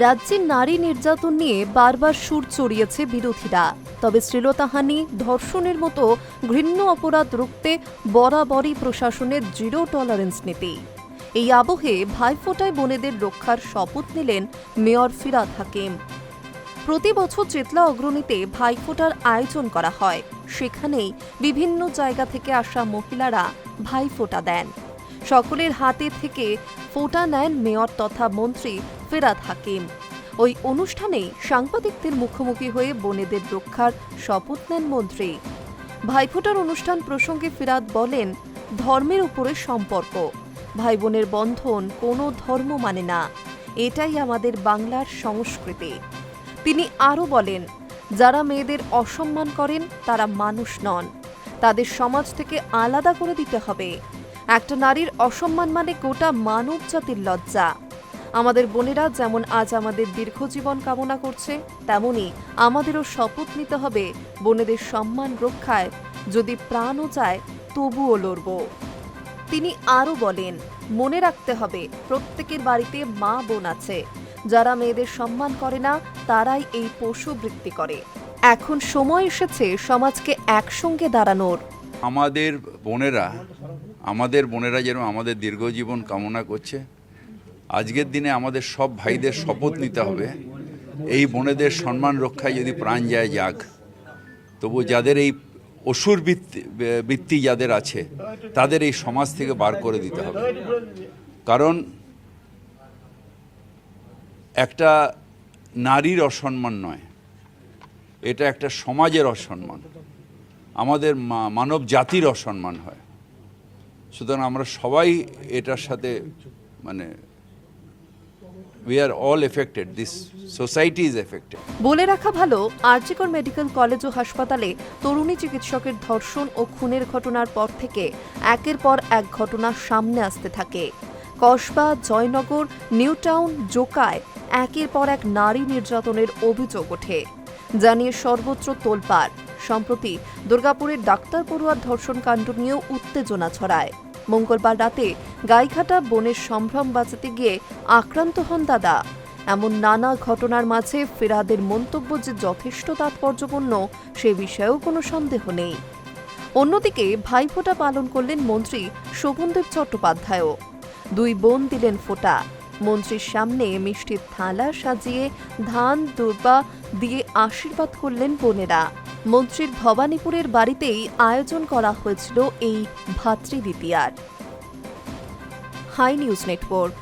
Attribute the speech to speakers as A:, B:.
A: রাজ্যে নারী নির্যাতন নিয়ে বারবার সুর চড়িয়েছে বিরোধীরা। তবে শ্লীলতাহানি, ধর্ষণের মতো ঘৃণ্য অপরাধ রুখতে বরাবরই প্রশাসনের জিরো টলারেন্স নীতি। এই আবহে ভাইফোঁটায় বোনেদের রক্ষার শপথ নিলেন মেয়র ফিরাদ হাকিম। প্রতি বছর চেতলা অগ্রণীতে ভাইফোঁটার আয়োজন করা হয়। সেখানেই বিভিন্ন জায়গা থেকে আসা মহিলারা ভাইফোঁটা দেন। সকলের হাতে থেকে ফোঁটা নেন মেয়র তথা মন্ত্রী ফেরাদ হাকিম ওই অনুষ্ঠানে সাংবাদিকদের মুখোমুখি হয়ে বনেদের রক্ষার শপথ নেন মন্ত্রী। ভাইফোঁটার অনুষ্ঠান প্রসঙ্গে ফিরাদ বলেন, ধর্মের উপরে সম্পর্ক। ভাই বোনের বন্ধন কোনো ধর্ম মানে না। এটাই আমাদের বাংলার সংস্কৃতি। তিনি আরও বলেন, যারা মেয়েদের অসম্মান করেন, তারা মানুষ নন। তাদের সমাজ থেকে আলাদা করে দিতে হবে। একটা নারীর অসম্মান মানে গোটা মানব জাতির লজ্জা। আমাদের বোনেরা যেমন আজ আমাদের দীর্ঘ জীবন কামনা করছে, তেমনি আমাদেরও শপথ নিতে হবে বোনেদের সম্মান রক্ষায়। যদি প্রাণও যায় তবুও লড়ব। তিনি আরও বলেন, মনে রাখতে হবে, প্রত্যেকের বাড়িতে মা বোন আছে। যারা মেয়েদের সম্মান করে না, তারাই এই পশু বৃত্তি করে। এখন সময় এসেছে সমাজকে একসঙ্গে দাঁড়ানোর।
B: আমাদের বোনেরা আমাদের বোনেরা যেন আমাদের দীর্ঘজীবন কামনা করছে। আজকের দিনে আমাদের সব ভাইদের শপথ নিতে হবে। এই বোনেদের সম্মান রক্ষায় যদি প্রাণ যায়, যাক। তবু যাদের এই অসুর বৃত্তি যাদের আছে, তাদের এই সমাজ থেকে বার করে দিতে হবে। কারণ একটা নারীর অসম্মান নয়, এটা একটা সমাজের অসম্মান। আমাদের মানব জাতির অসম্মান হয়। সুতরাং আমরা সবাই এটার সাথে মানে we are all affected this society is affected
A: বলে রাখা ভালো, আরজিকর মেডিকেল কলেজ ও হাসপাতালে তরুণী চিকিৎসকের ধর্ষণ ও খুনের ঘটনার পর থেকে একের পর এক ঘটনা সামনে আসতে থাকে। কসবা, জয়নগর, নিউ টাউন, জোকায় একের পর এক নারী নির্যাতনের অভিযোগ ওঠে। জানিয়ে সর্বত্র তোলপাড়। সম্প্রতি দুর্গাপুরের ডাক্তার পড়ুয়ার ধর্ষণ কাণ্ড নিয়েও উত্তেজনা ছড়ায়। মঙ্গলবার রাতে গাইঘাটা বনের সম্ভ্রম বাঁচাতে গিয়ে আক্রান্ত হন দাদা। এমন নানা ঘটনার মাঝে ফেরাদের মন্তব্য যে যথেষ্ট তাৎপর্যপূর্ণ, সে বিষয়েও কোনো সন্দেহ নেই। অন্যদিকে ভাইফোঁটা পালন করলেন মন্ত্রী শোভনদেব চট্টোপাধ্যায়ও। দুই বোন দিলেন ফোঁটা। মন্ত্রীর সামনে মিষ্টির থালা সাজিয়ে ধান, দুর্বা দিয়ে আশীর্বাদ করলেন বোনেরা। মন্ত্রীর ভবানীপুরের বাড়িতেই আয়োজন করা হয়েছিল এই ভাতৃদ্বিতীয়ার হাই নিউজ নেটওয়ার্ক।